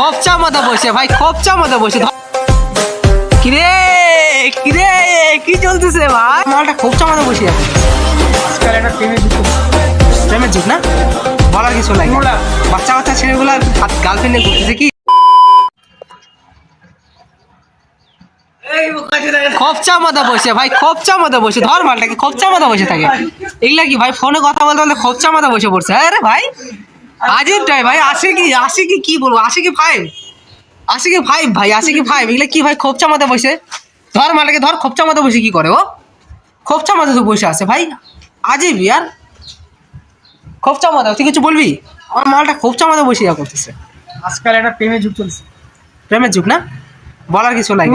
খপচা মতো বসে ভাই খপচা মতো বসে। ধর- কিরে কিরে কি চলতেছে ভাই? মালটা খপচা মতো বসে আছে। আজকাল একটা প্রেমের যুগ। প্রেমের যুগ না? বলার কিছু নাই। বাচ্চা বাচ্চা ছেলেগুলো গার্লফ্রেন্ডে ঘুরতেছে কি? খপচা মতো বসে ভাই খপচা মতো বসে। ধর মালটাকে খপচা মতো বসে থাকে। এগুলা কি ভাই ফোনে কথা বলতে বলতে খপচা মতো বসে পড়ছে? আরে ভাই আজিবটাই ভাই আসে কি আসে কি কি বলব? আসে কি ফাইভ আসে কি ফাইভ ভাই আসে কি ফাইভ এগুলা কি ভাই খপচা মতো বসে? ধর মালটাকে ধর খপচা মতো বসে কি করে ও? খপচা মতো তো বসে আছে ভাই। আজিব ইয়ার। খোপচা মতো তুই কিছু বলবি? আমার মালটা খোপচা মতো বসে যা করতেছে। আজকাল একটা প্রেমের যুগ চলছে। প্রেমের যুগ না? বলার কিছু নাই।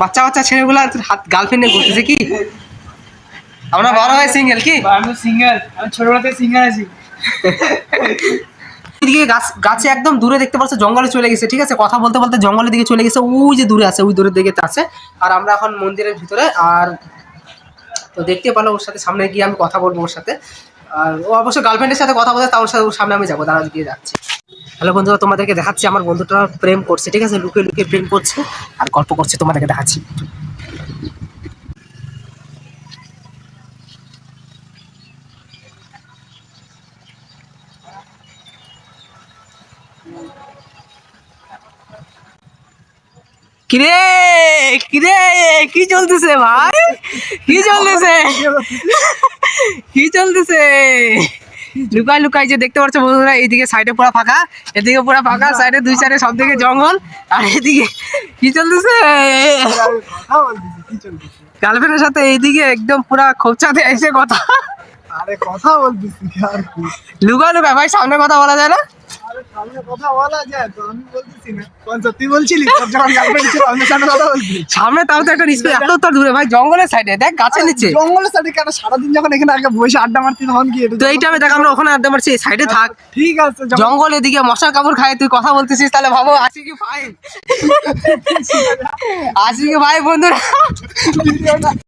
বাচ্চা বাচ্চা ছেলেগুলো হাত গার্লফ্রেন্ড নিয়ে ঘুরতেছে কি? আমরা বড় হয় সিঙ্গেল কি? আমি সিঙ্গেল আমি ছোটবেলা থেকে সিঙ্গেল আছি। এদিকে গাছ, গাছে একদম দূরে দেখতে পাচ্ছ, জঙ্গলে চলে গেছে, ঠিক আছে? কথা বলতে বলতে জঙ্গলের দিকে চলে গেছে, ওই যে দূরে আছে, ওই দূরের দিকে আছে। আর আমরা এখন মন্দিরের ভিতরে, আর তো দেখতে পারল ওর সাথে, সামনে গিয়ে আমি কথা বলব ওর সাথে। আর ও অবশ্য গার্লফ্রেন্ডের সাথে কথা বলতে তার সাথে ওর সামনে আমি যাব দাঁড়া দিয়ে যাচ্ছি। হ্যালো বন্ধুরা, তোমাদেরকে দেখাচ্ছি, আমার বন্ধুটা প্রেম করছে, ঠিক আছে? লুকিয়ে লুকিয়ে প্রেম করছে, আর গল্প করছে, তোমাদেরকে দেখাচ্ছি। কিরে কিরে কি চলতেছে ভাই? কি চলতেছে? কি চলতেছে? লুকাই লুকাই যে দেখতে পাচ্ছ বন্ধুরা এইদিকে সাইডে পুরো ফাঁকা এদিকে পুরো ফাঁকা সাইডে দুই সাইডে সব দিকে জঙ্গল আর এদিকে কি চলতেছে? গার্লফ্রেন্ডের সাথে এইদিকে একদম পুরা খোঁচাতে এসে কথা। আরে কথা বলতেছি লুকা লুকা ভাই সামনে কথা বলা যায় না? সামনে তাও তো একটা রিস্পেক্ট এত তো দূরে ভাই জঙ্গলের সাইডে দেখ গাছের নিচে। জঙ্গলের সাথে কেন? সারাদিন যখন এখানে আগে বসে আড্ডা মারতি তখন কি তো এই টাইমে দেখ আমরা ওখানে আড্ডা মারছি সাইডে থাক। ঠিক আছে জঙ্গল এদিকে মশার কাপড় খায় তুই কথা বলতেছিস তাহলে ভাবো আসি কি ভাই? আসি কি ভাই বন্ধুরা?